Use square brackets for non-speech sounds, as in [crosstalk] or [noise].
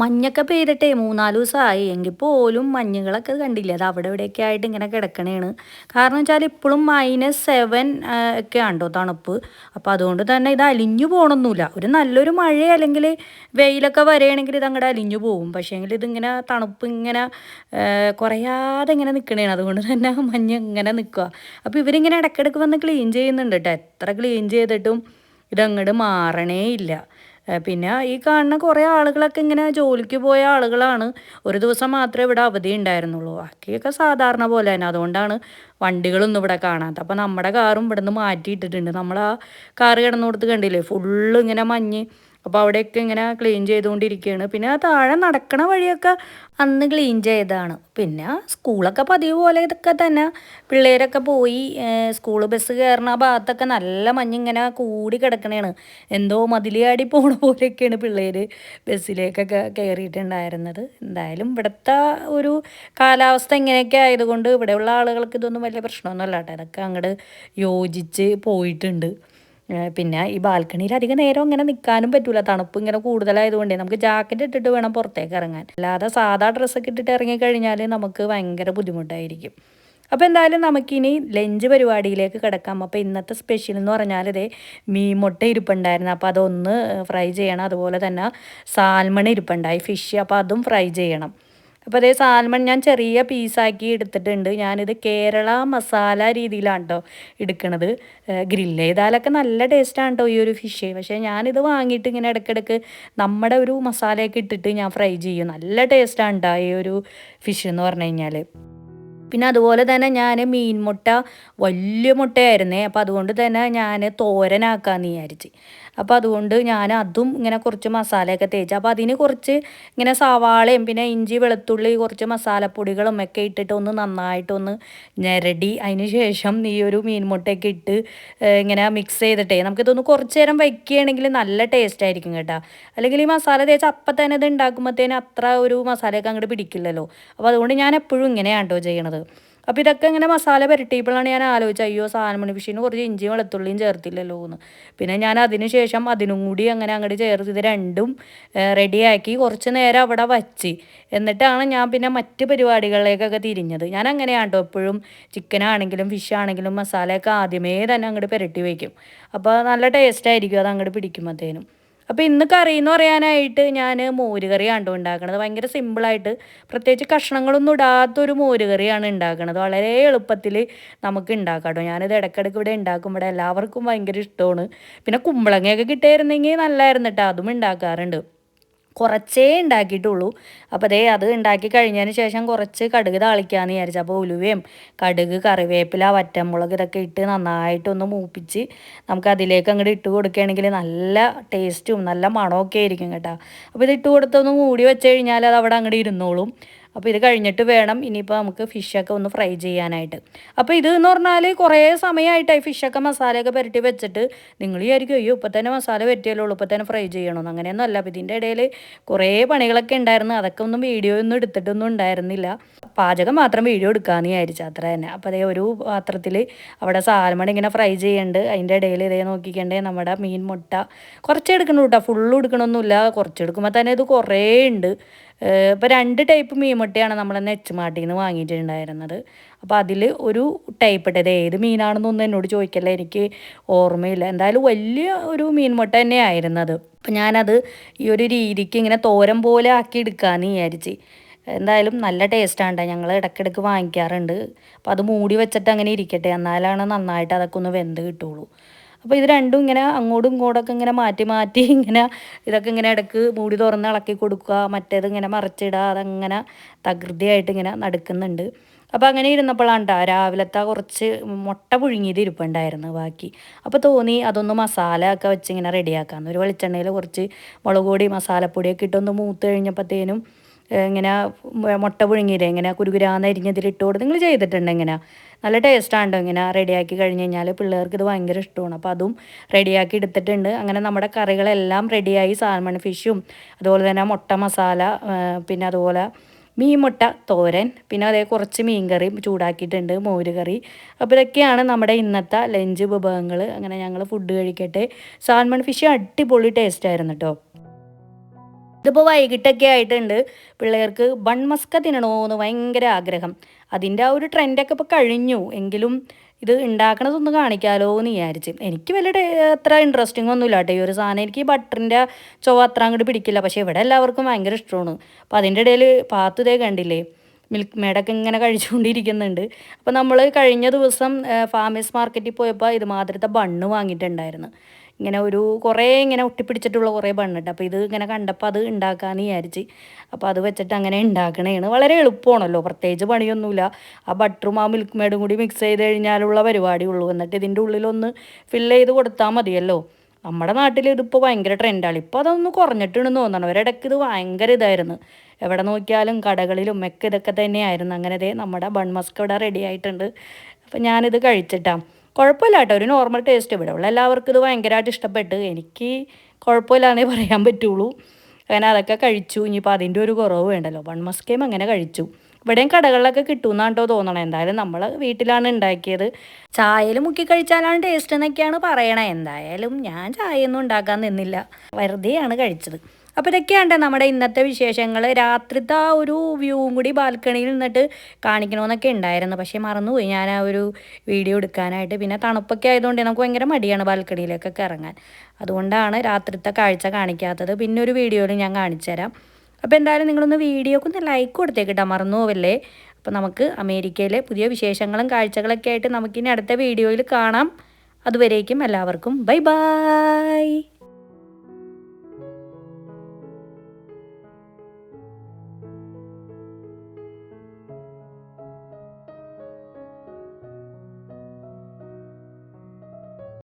മഞ്ഞൊക്കെ പെയ്തിട്ടേ മൂന്നാൽ ദിവസമായി. എങ്കിൽ പോലും മഞ്ഞുകളൊക്കെ കണ്ടില്ല? അത് അവിടെ ഇവിടെയൊക്കെ ആയിട്ട് ഇങ്ങനെ കിടക്കണേണ്. കാരണം വെച്ചാൽ ഇപ്പോഴും മൈനസ് സെവൻ ഒക്കെ ഉണ്ടോ തണുപ്പ്. അപ്പോൾ അതുകൊണ്ട് തന്നെ ഇത് അലിഞ്ഞു പോകണമെന്നില്ല ഒരു നല്ലൊരു മഴ അല്ലെങ്കിൽ വെയിലൊക്കെ വരികയാണെങ്കിൽ ഇത് അങ്ങോട്ട് അലിഞ്ഞു പോകും പക്ഷേങ്കിൽ ഇതിങ്ങനെ തണുപ്പ് ഇങ്ങനെ കുറയാതെ ഇങ്ങനെ നിൽക്കണേണ് അതുകൊണ്ട് തന്നെ മഞ്ഞ് ഇങ്ങനെ നിൽക്കുക. അപ്പോൾ ഇവരിങ്ങനെ ഇടയ്ക്കിടയ്ക്ക് വന്ന് ക്ലീൻ ചെയ്യുന്നുണ്ട് കേട്ടോ എത്ര ക്ലീൻ ചെയ്തിട്ടും ഇതങ്ങോട്ട് മാറണേ ഇല്ല പിന്നെ ഈ കാണുന്ന കുറേ ആളുകളൊക്കെ ഇങ്ങനെ ജോലിക്ക് പോയ ആളുകളാണ്. ഒരു ദിവസം മാത്രമേ ഇവിടെ അവധി ഉണ്ടായിരുന്നുള്ളൂ. ബാക്കിയൊക്കെ സാധാരണ പോലെ തന്നെ. അതുകൊണ്ടാണ് വണ്ടികളൊന്നും ഇവിടെ കാണാത്ത അപ്പോൾ നമ്മുടെ കാറും ഇവിടെ നിന്ന് മാറ്റിയിട്ടിട്ടുണ്ട്. നമ്മൾ ആ കാറ് കിടന്നു കൊടുത്ത് കണ്ടില്ലേ? ഫുള്ള് ഇങ്ങനെ മഞ്ഞ് അപ്പോൾ അവിടെയൊക്കെ ഇങ്ങനെ ക്ലീൻ ചെയ്തുകൊണ്ടിരിക്കുകയാണ്. പിന്നെ ആ താഴെ നടക്കണ വഴിയൊക്കെ അന്ന് ക്ലീൻ ചെയ്തതാണ്. പിന്നെ സ്കൂളൊക്കെ പതിവ് പോലെ ഇതൊക്കെ തന്നെ. പിള്ളേരൊക്കെ പോയി സ്കൂൾ ബസ് കയറുന്ന ഭാഗത്തൊക്കെ നല്ല മഞ്ഞിങ്ങനെ കൂടി കിടക്കണേണ്. എന്തോ മതിലിയാടി പോണ പോലെയൊക്കെയാണ് പിള്ളേർ ബസ്സിലേക്കൊക്കെ കയറിയിട്ടുണ്ടായിരുന്നത്. എന്തായാലും ഇവിടുത്തെ ഒരു കാലാവസ്ഥ ഇങ്ങനെയൊക്കെ ആയതുകൊണ്ട് ഇവിടെയുള്ള ആളുകൾക്ക് ഇതൊന്നും വലിയ പ്രശ്നമൊന്നുമല്ല കേട്ടോ. അതൊക്കെ അങ്ങോട്ട് യോജിച്ച് പോയിട്ടുണ്ട്. പിന്നെ ഈ ബാൽക്കണിയിൽ അധികം നേരം ഇങ്ങനെ നിൽക്കാനും പറ്റൂല. തണുപ്പ് ഇങ്ങനെ കൂടുതലായതുകൊണ്ട് നമുക്ക് ജാക്കറ്റ് ഇട്ടിട്ട് വേണം പുറത്തേക്ക് ഇറങ്ങാൻ. അല്ലാതെ സാധാ ഡ്രസ്സൊക്കെ ഇട്ടിട്ട് ഇറങ്ങിക്കഴിഞ്ഞാൽ നമുക്ക് ഭയങ്കര ബുദ്ധിമുട്ടായിരിക്കും. അപ്പോൾ എന്തായാലും നമുക്കിനി ലഞ്ച് പരിപാടിയിലേക്ക് കിടക്കാം. അപ്പോൾ ഇന്നത്തെ സ്പെഷ്യൽ എന്ന് പറഞ്ഞാൽ ഇതേ മീൻ മുട്ട ഇരിപ്പുണ്ടായിരുന്നു. അപ്പോൾ അതൊന്ന് ഫ്രൈ ചെയ്യണം. അതുപോലെ തന്നെ സാൽമൺ ഇരിപ്പുണ്ടായി ഫിഷ് അപ്പോൾ അതും ഫ്രൈ ചെയ്യണം. അപ്പോൾ അതേ സാൽമൺ ഞാൻ ചെറിയ പീസാക്കി എടുത്തിട്ടുണ്ട്. ഞാനിത് കേരള മസാല രീതിയിലാണ് കേട്ടോ എടുക്കണത് ഗ്രില്ല് ചെയ്താലൊക്കെ നല്ല ടേസ്റ്റാണ് കേട്ടോ ഈ ഒരു ഫിഷ് പക്ഷേ ഞാനിത് വാങ്ങിയിട്ട് ഇങ്ങനെ ഇടയ്ക്കിടയ്ക്ക് നമ്മുടെ ഒരു മസാലയൊക്കെ ഇട്ടിട്ട് ഞാൻ ഫ്രൈ ചെയ്യും. നല്ല ടേസ്റ്റാണ് കേട്ടോ ഈ ഒരു ഫിഷ് എന്ന് പറഞ്ഞു കഴിഞ്ഞാൽ പിന്നെ അതുപോലെ തന്നെ ഞാൻ മീൻ മുട്ട വലിയ മുട്ടയായിരുന്നേ. അപ്പോൾ അതുകൊണ്ട് തന്നെ ഞാൻ തോരനാക്കാമെന്ന് വിചാരിച്ച്. അപ്പോൾ അതുകൊണ്ട് ഞാൻ അതും ഇങ്ങനെ കുറച്ച് മസാലയൊക്കെ തേച്ച്. അപ്പോൾ അതിന് കുറച്ച് ഇങ്ങനെ സവാളയും പിന്നെ ഇഞ്ചി വെളുത്തുള്ളി കുറച്ച് മസാലപ്പൊടികളും ഒക്കെ ഇട്ടിട്ട് ഒന്ന് നന്നായിട്ടൊന്ന് ഞെരടി. അതിന് ശേഷം ഈ ഒരു മീൻമുട്ടയൊക്കെ ഇട്ട് ഇങ്ങനെ മിക്സ് ചെയ്തിട്ടേ. നമുക്കിതൊന്ന് കുറച്ച് നേരം വയ്ക്കുകയാണെങ്കിൽ നല്ല ടേസ്റ്റ് ആയിരിക്കും കേട്ടോ. അല്ലെങ്കിൽ ഈ മസാല തേച്ച് അപ്പം തന്നെ ഇത് ഉണ്ടാക്കുമ്പോഴത്തേന് അത്ര ഒരു മസാലയൊക്കെ അങ്ങോട്ട് പിടിക്കില്ലല്ലോ. അപ്പോൾ അതുകൊണ്ട് ഞാൻ എപ്പോഴും ഇങ്ങനെയാണ് കേട്ടോ ചെയ്യണത്. അപ്പോൾ ഇതൊക്കെ ഇങ്ങനെ മസാല പുരട്ടിയപ്പോഴാണ് ഞാൻ ആലോചിച്ചത് അയ്യോ സാധനമണി ഫിഷിന് കുറച്ച് ഇഞ്ചിയും വെളുത്തുള്ളിയും ചേർത്തില്ലല്ലോ എന്ന്. പിന്നെ ഞാൻ അതിന് ശേഷം അതിനും കൂടി അങ്ങനെ അങ്ങോട്ട് ചേർത്ത് ഇത് രണ്ടും റെഡിയാക്കി കുറച്ച് നേരം അവിടെ വച്ച്. എന്നിട്ടാണ് ഞാൻ പിന്നെ മറ്റ് പരിപാടികളിലേക്കൊക്കെ തിരിഞ്ഞത്. ഞാൻ അങ്ങനെയാണ് കേട്ടോ എപ്പോഴും ചിക്കനാണെങ്കിലും ഫിഷ് ആണെങ്കിലും മസാലയൊക്കെ ആദ്യമേ തന്നെ അങ്ങോട്ട് പുരട്ടി വയ്ക്കും. അപ്പോൾ നല്ല ടേസ്റ്റായിരിക്കും അത് അങ്ങോട്ട് പിടിക്കുമ്പോഴത്തേനും അപ്പോൾ ഇന്ന് കറി എന്ന് പറയാനായിട്ട് ഞാൻ മോരുകറി കണ്ടു ഉണ്ടാക്കുന്നത് ഭയങ്കര സിമ്പിളായിട്ട് പ്രത്യേകിച്ച് കഷ്ണങ്ങളൊന്നും ഇടാത്തൊരു മോരുകറിയാണ് ഉണ്ടാക്കുന്നത് വളരെ എളുപ്പത്തിൽ നമുക്ക് ഉണ്ടാക്കാം കേട്ടോ ഞാനിത് ഇടയ്ക്കിടയ്ക്ക് ഇവിടെ ഉണ്ടാക്കും. ഇവിടെ എല്ലാവർക്കും ഭയങ്കര ഇഷ്ടമാണ്. പിന്നെ കുമ്പളങ്ങയൊക്കെ കിട്ടിയിരുന്നെങ്കിൽ നല്ലായിരുന്നു കേട്ടോ അതും ഉണ്ടാക്കാറുണ്ട്. കുറച്ചേ ഉണ്ടാക്കിയിട്ടുള്ളൂ. അപ്പോൾ അതേ അത് ഉണ്ടാക്കി കഴിഞ്ഞതിന് ശേഷം കുറച്ച് കടുക് താളിക്കാമെന്ന് വിചാരിച്ചു. അപ്പോൾ ഉലുവയും കടുക് കറിവേപ്പില വറ്റമുളക് ഇതൊക്കെ ഇട്ട് നന്നായിട്ടൊന്ന് മൂപ്പിച്ച് നമുക്ക് അതിലേക്ക് അങ്ങോട്ട് ഇട്ട് കൊടുക്കുകയാണെങ്കിൽ നല്ല ടേസ്റ്റും നല്ല മണമൊക്കെ ആയിരിക്കും കേട്ടോ. അപ്പോൾ ഇത് ഇട്ട് കൊടുത്തൊന്ന് മൂടി വെച്ച് കഴിഞ്ഞാൽ അത് അവിടെ അങ്ങോട്ട് ഇരുന്നോളും. അപ്പോൾ ഇത് കഴിഞ്ഞിട്ട് വേണം ഇനിയിപ്പോൾ നമുക്ക് ഫിഷൊക്കെ ഒന്ന് ഫ്രൈ ചെയ്യാനായിട്ട്. അപ്പോൾ ഇത് എന്ന് പറഞ്ഞാൽ കുറേ സമയമായിട്ടായി ഫിഷൊക്കെ മസാലയൊക്കെ പുരട്ടി വെച്ചിട്ട്. നിങ്ങൾ വിചാരിക്കും അയ്യോ ഇപ്പോൾ തന്നെ മസാല പറ്റിയല്ലോ ഇപ്പോൾ തന്നെ ഫ്രൈ ചെയ്യണമെന്ന് അങ്ങനെയൊന്നും അപ്പോൾ ഇതിന്റെ ഇടയിൽ കുറേ പണികളൊക്കെ ഉണ്ടായിരുന്നു. അതൊക്കെ ഒന്നും വീഡിയോ ഒന്നും എടുത്തിട്ടൊന്നും ഉണ്ടായിരുന്നില്ല. പാചകം മാത്രം വീഡിയോ എടുക്കാമെന്ന് വിചാരിച്ചു. അത്ര തന്നെ. അപ്പോൾ അതേ ഒരു പാത്രത്തിൽ അവിടെ സാൽമൺ ഇങ്ങനെ ഫ്രൈ ചെയ്യേണ്ട. അതിന്റെ ഇടയിൽ ഇതേ നോക്കിക്കണ്ടേ നമ്മുടെ മീൻ മുട്ട. കുറച്ച് എടുക്കണം കേട്ടോ ഫുള്ള് എടുക്കണമൊന്നുമില്ല കുറച്ച് എടുക്കുമ്പോൾ തന്നെ ഇത് കുറേ ഉണ്ട്. ഇപ്പോൾ രണ്ട് ടൈപ്പ് മീൻമുട്ടയാണ് നമ്മൾ നെച്ചുമാട്ടിൽ നിന്ന് വാങ്ങിയിട്ടുണ്ടായിരുന്നത്. അപ്പോൾ അതിൽ ഒരു ടൈപ്പ് ഇട്ടത്. ഏത് മീനാണെന്നൊന്നും എന്നോട് ചോദിക്കല്ല. എനിക്ക് ഓർമ്മയില്ല. എന്തായാലും വലിയ ഒരു മീൻമുട്ട തന്നെയായിരുന്നത്. അപ്പോൾ ഞാനത് ഈ ഒരു രീതിക്ക് ഇങ്ങനെ തോരൻ പോലെ ആക്കി എടുക്കാമെന്ന് വിചാരിച്ച്. എന്തായാലും നല്ല ടേസ്റ്റാണ് ഞങ്ങൾ ഇടയ്ക്കിടയ്ക്ക് വാങ്ങിക്കാറുണ്ട്. അപ്പോൾ അത് മൂടി വെച്ചിട്ട് അങ്ങനെ ഇരിക്കട്ടെ. എന്നാലാണ് നന്നായിട്ട് അതൊക്കെ ഒന്ന് വെന്ത് കിട്ടുള്ളൂ. അപ്പോൾ ഇത് രണ്ടും ഇങ്ങനെ അങ്ങോട്ടും ഇങ്ങോട്ടൊക്കെ ഇങ്ങനെ മാറ്റി മാറ്റി [laughs] ഇങ്ങനെ ഇതൊക്കെ ഇങ്ങനെ ഇടയ്ക്ക് മൂടി തുറന്ന് ഇളക്കി കൊടുക്കുക മറ്റേത് ഇങ്ങനെ മറിച്ചിടുക അതങ്ങനെ തകൃതിയായിട്ട് ഇങ്ങനെ നടക്കുന്നുണ്ട്. അപ്പോൾ അങ്ങനെ ഇരുന്നപ്പോഴാണ് കേട്ടോ രാവിലത്തെ കുറച്ച് മുട്ട പുഴുങ്ങിയത് ഇരിപ്പുണ്ടായിരുന്നു ബാക്കി. അപ്പോൾ തോന്നി അതൊന്ന് മസാല ഒക്കെ വെച്ച് ഇങ്ങനെ റെഡിയാക്കാമെന്ന് ഒരു വെളിച്ചെണ്ണയിൽ കുറച്ച് മുളക് പൊടി മസാലപ്പൊടിയൊക്കെ ഇട്ടൊന്ന് മൂത്ത് കഴിഞ്ഞപ്പോഴത്തേനും ഇങ്ങനെ മുട്ട പുഴുങ്ങിയില്ലേ ഇങ്ങനെ കുരുകുരാന്ന് അരിഞ്ഞതിലിട്ട് കൊടുത്ത് നിങ്ങൾ ചെയ്തിട്ടുണ്ട് ഇങ്ങനെ. നല്ല ടേസ്റ്റാണ്ടോ ഇങ്ങനെ റെഡിയാക്കി കഴിഞ്ഞ് കഴിഞ്ഞാൽ പിള്ളേർക്ക് ഇത് ഭയങ്കര ഇഷ്ടമാണ്. അപ്പോൾ അതും റെഡിയാക്കി എടുത്തിട്ടുണ്ട്. അങ്ങനെ നമ്മുടെ കറികളെല്ലാം റെഡിയായി സാൽമൺ ഫിഷും അതുപോലെ തന്നെ മുട്ട മസാല പിന്നെ അതുപോലെ മീൻ മുട്ട തോരൻ പിന്നെ അതേ കുറച്ച് മീൻ കറി ചൂടാക്കിയിട്ടുണ്ട് മോര് കറി. അപ്പോൾ ഇതൊക്കെയാണ് നമ്മുടെ ഇന്നത്തെ ലഞ്ച് വിഭവങ്ങൾ അങ്ങനെ ഞങ്ങൾ ഫുഡ് കഴിക്കട്ടെ. സാൽമൺ ഫിഷ് അടിപൊളി ടേസ്റ്റ് ആയിരുന്നു കേട്ടോ ഇതിപ്പോൾ വൈകിട്ടൊക്കെ ആയിട്ടുണ്ട്. പിള്ളേർക്ക് ബൺമസ്ക തിന്നണമെന്ന് ഭയങ്കര ആഗ്രഹം. അതിന്റെ ആ ഒരു ട്രെൻഡൊക്കെ ഇപ്പോൾ കഴിഞ്ഞു. എങ്കിലും ഇത് ഉണ്ടാക്കണതൊന്ന് കാണിക്കാമല്ലോ എന്ന് വിചാരിച്ച്. എനിക്ക് വലിയ അത്ര ഇൻട്രസ്റ്റിംഗ് ഒന്നുമില്ല കേട്ടോ. ഈ ഒരു സാധനം എനിക്ക് ബട്ടറിന്റെ ചൊവ്വ അത്ര അങ്ങോട്ട് പിടിക്കില്ല. പക്ഷേ ഇവിടെ എല്ലാവർക്കും ഭയങ്കര ഇഷ്ടമാണ് അപ്പോൾ അതിന്റെ ഇടയിൽ പാത്തുതേ കണ്ടില്ലേ? മിൽക്ക് മേഡൊക്കെ ഇങ്ങനെ കഴിച്ചുകൊണ്ടിരിക്കുന്നുണ്ട്. അപ്പോൾ നമ്മൾ കഴിഞ്ഞ ദിവസം ഫാമേഴ്സ് മാർക്കറ്റിൽ പോയപ്പോൾ ഇത് മാതിരത്തെ ബണ്ണ് വാങ്ങിയിട്ടുണ്ടായിരുന്നു. ഇങ്ങനെ ഒരു കുറേ ഇങ്ങനെ ഒട്ടിപ്പിടിച്ചിട്ടുള്ള കുറേ ബണ്ണിട്ട് അപ്പോൾ ഇത് ഇങ്ങനെ കണ്ടപ്പോൾ അത് ഉണ്ടാക്കാമെന്ന് വിചാരിച്ച് അപ്പോൾ അത് വെച്ചിട്ട് അങ്ങനെ ഉണ്ടാക്കണേണ് വളരെ എളുപ്പമാണല്ലോ പ്രത്യേകിച്ച് പണിയൊന്നുമില്ല. ആ ബട്ടറും ആ മിൽക്ക് മേഡും കൂടി മിക്സ് ചെയ്ത് കഴിഞ്ഞാലുള്ള പരിപാടി ഉള്ളൂ. എന്നിട്ട് ഇതിന്റെ ഉള്ളിലൊന്ന് ഫില്ല് ചെയ്ത് കൊടുത്താൽ മതിയല്ലോ. നമ്മുടെ നാട്ടിൽ ഇതിപ്പോൾ ഭയങ്കര ട്രെൻഡാണ് ഇപ്പോൾ അതൊന്ന് കുറഞ്ഞിട്ടുണ്ടെന്ന് തോന്നണം. ഒരിടയ്ക്ക് ഇത് ഭയങ്കര ഇതായിരുന്നു. എവിടെ നോക്കിയാലും കടകളിലും ഒക്കെ ഇതൊക്കെ തന്നെയായിരുന്നു. അങ്ങനെ നമ്മുടെ ബൺ മസ്ക് ഇവിടെ റെഡി ആയിട്ടുണ്ട്. അപ്പം ഞാനിത് കഴിച്ചിട്ടാ. കുഴപ്പമില്ല കേട്ടോ ഒരു നോർമൽ ടേസ്റ്റ് ഇവിടെ ഉള്ള. എല്ലാവർക്കും ഇത് ഭയങ്കരമായിട്ട് ഇഷ്ടപ്പെട്ട്. എനിക്ക് കുഴപ്പമില്ലാന്നേ പറയാൻ പറ്റുള്ളൂ. അങ്ങനെ അതൊക്കെ കഴിച്ചു. ഇനിയിപ്പോൾ അതിന്റെ ഒരു കുറവ് വേണ്ടല്ലോ. വൺ മസ്കേം അങ്ങനെ കഴിച്ചു. ഇവിടെയും കടകളിലൊക്കെ കിട്ടുമെന്നാണ് കേട്ടോ തോന്നണം. എന്തായാലും നമ്മൾ വീട്ടിലാണ് ഉണ്ടാക്കിയത്. ചായയിൽ മുക്കി കഴിച്ചാലാണ് ടേസ്റ്റ് എന്നൊക്കെയാണ് പറയണത് എന്തായാലും ഞാൻ ചായയൊന്നും ഉണ്ടാക്കാൻ നിന്നില്ല. വെറുതെയാണ് കഴിച്ചത്. അപ്പോൾ ഇതൊക്കെയാണ് നമ്മുടെ ഇന്നത്തെ വിശേഷങ്ങൾ രാത്രിത്തെ ആ ഒരു വ്യൂവും കൂടി ബാൽക്കണിയിൽ നിന്നിട്ട് കാണിക്കണമെന്നൊക്കെ ഉണ്ടായിരുന്നു പക്ഷേ മറന്നുപോയി ഞാൻ ആ ഒരു വീഡിയോ എടുക്കാനായിട്ട്. പിന്നെ തണുപ്പൊക്കെ ആയതുകൊണ്ട് നമുക്ക് ഭയങ്കര മടിയാണ് ബാൽക്കണിയിലേക്കൊക്കെ ഇറങ്ങാൻ. അതുകൊണ്ടാണ് രാത്രിത്തെ കാഴ്ച കാണിക്കാത്തത്. പിന്നെ ഒരു വീഡിയോയിൽ ഞാൻ കാണിച്ചുതരാം. അപ്പോൾ എന്തായാലും നിങ്ങളൊന്ന് വീഡിയോക്ക് ഒന്ന് ലൈക്ക് കൊടുത്തേക്കിട്ടാ മറന്നു പോവല്ലേ അപ്പോൾ നമുക്ക് അമേരിക്കയിലെ പുതിയ വിശേഷങ്ങളും കാഴ്ചകളൊക്കെ ആയിട്ട് നമുക്കിനി അടുത്ത വീഡിയോയിൽ കാണാം. അതുവരേക്കും എല്ലാവർക്കും ബൈ ബൈ.